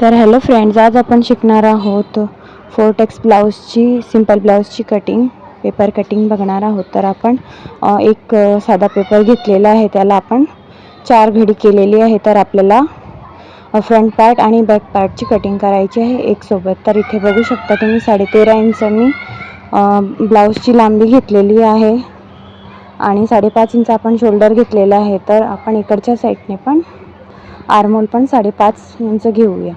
तर hello friends आज आपण शिकणार आहोत फोर टेक्स ब्लाऊजची सिंपल ब्लाऊजची कटिंग पेपर कटिंग बघणार आहोत. तर आपण एक साधा पेपर घेतलेला आहे. त्याला आपण चार घडी केलेली आहे. तर आपल्याला फ्रंट पार्ट आणि बॅक पार्टची कटिंग करायची आहे एक सोबत. तर इथे बघू शकता तुम्ही साडेतेरा इंच मी ब्लाऊजची लांबी घेतलेली आहे. आणि साडेपाच इंच आपण शोल्डर घेतलेला आहे. तर आपण इकडच्या साईडने पण आर्मोल पण साडेपाच इंच घेऊया.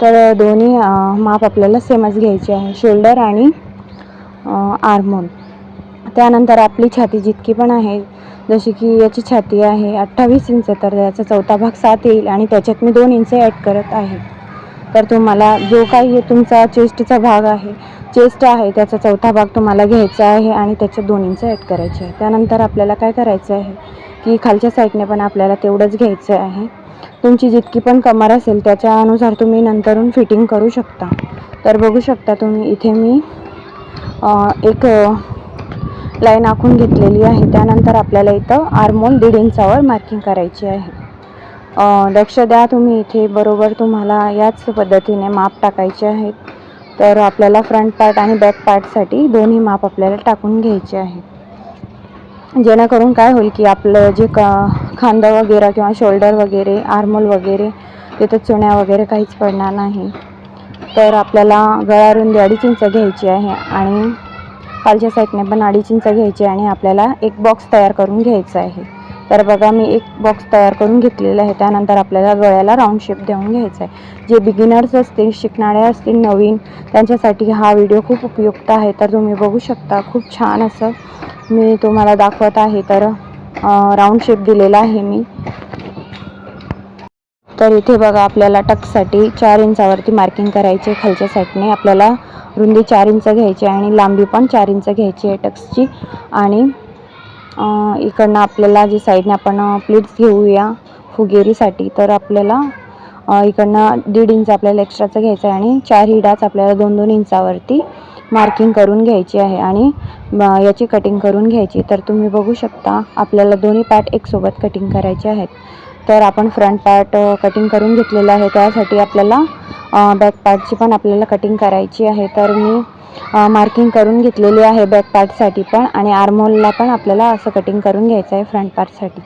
तर दोन्ही माप आपल्याला सेमच घ्यायचे आहे. शोल्डर आणि आर्मोल. त्यानंतर आपली छाती जितकी पण आहे जशी की याची छाती आहे अठ्ठावीस इंच तर याचा चौथा भाग सात येईल आणि त्याच्यात मी दोन इंच ॲड करत आहे. तर तुम्हाला जो काही तुमचा चेस्टचा भाग आहे चेस्ट आहे त्याचा चौथा भाग तुम्हाला घ्यायचा आहे आणि त्याच्यात दोन इंच ॲड करायचे आहे. त्यानंतर आपल्याला काय करायचं आहे की खालच्या साईडने पण आपल्याला तेवढंच घ्यायचं आहे. तुमची जितकी पण कमर असेल त्याच्यानुसार तुम्ही नंतरून फिटिंग करू शकता. तर बघू शकता तुम्ही इथे मी एक लाईन आखून घेतलेली आहे. त्यानंतर आपल्याला इथं आरमोल दीड इंचावर मार्किंग करायची आहे. लक्ष द्या तुम्ही इथे बरोबर तुम्हाला याच पद्धतीने माप टाकायचे आहेत. तर आपल्याला फ्रंट पार्ट आणि बॅक पार्टसाठी दोन्ही माप आपल्याला टाकून घ्यायचे आहे जेणेकरून काय होईल की आपलं जे का खांदा वगैरे किंवा शोल्डर वगैरे आर्मोल वगैरे तिथं चुण्या वगैरे काहीच पडणार नाही. तर आपल्याला गळा रुंदी अडीच इंच घ्यायची आहे आणि खालच्या साईडने पण अडीच इंच घ्यायची आहे आणि आपल्याला एक बॉक्स तयार करून घ्यायचा आहे. तर बघा मी एक बॉक्स तयार करून घेतलेला आहे. त्यानंतर आपल्याला गळ्याला राऊंड शेप देऊन घ्यायचा आहे जे बिगिनर्स असतील शिकणारे असतील नवीन त्यांच्यासाठी हा व्हिडिओ खूप उपयुक्त आहे. तर तुम्ही बघू शकता खूप छान असं मी तुम्हाला दाखवत आहे. तर राऊंड शेप दिलेला आहे मी. तर इथे बघा आपल्याला टकसाठी चार इंचावरती मार्किंग करायची आहे. खालच्या साईडने आपल्याला रुंदी चार इंच घ्यायची आहे आणि लांबी पण चार इंच घ्यायची आहे टक्सची. आणि इकडनं आपल्याला जी साईडने आपण प्लेट्स घेऊया फुगेरीसाठी तर आपल्याला इकडनं दीड इंच आपल्याला एक्स्ट्राचं घ्यायचं आहे आणि चार हिडाच आपल्याला दोन दोन इंचावरती मार्किंग करून घ्यायची आहे आणि याची कटिंग करून घ्यायची तर तुम्ही बघू शकता आपल्याला दोन्ही पार्ट एकसोबत कटिंग करायचे आहेत. तर आपण फ्रंट पार्ट कटिंग करून घेतलेला आहे. त्यासाठी आपल्याला बॅक पार्टची पण आपल्याला कटिंग करायची आहे. तर मी मार्किंग करून घेतलेली आहे बॅक पार्टसाठी पण आणि आर्मोलला पण आपल्याला असं कटिंग करून घ्यायचं आहे फ्रंट पार्टसाठी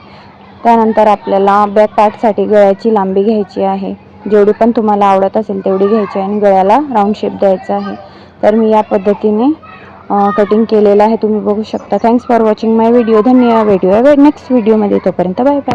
त्यानंतर आपल्याला बॅक पार्टसाठी गळ्याची लांबी घ्यायची आहे. जेवढी पण तुम्हाला आवडत असेल तेवढी घ्यायची आहे आणि गळ्याला राऊंड शेप द्यायचा आहे. तर मी या पद्धतीने कटिंग केलेलं आहे. तुम्ही बघू शकता. Thanks for watching my video धन्यवाद. व्हिडिओ नेक्स्ट व्हिडिओमध्ये तोपर्यंत बाय बाय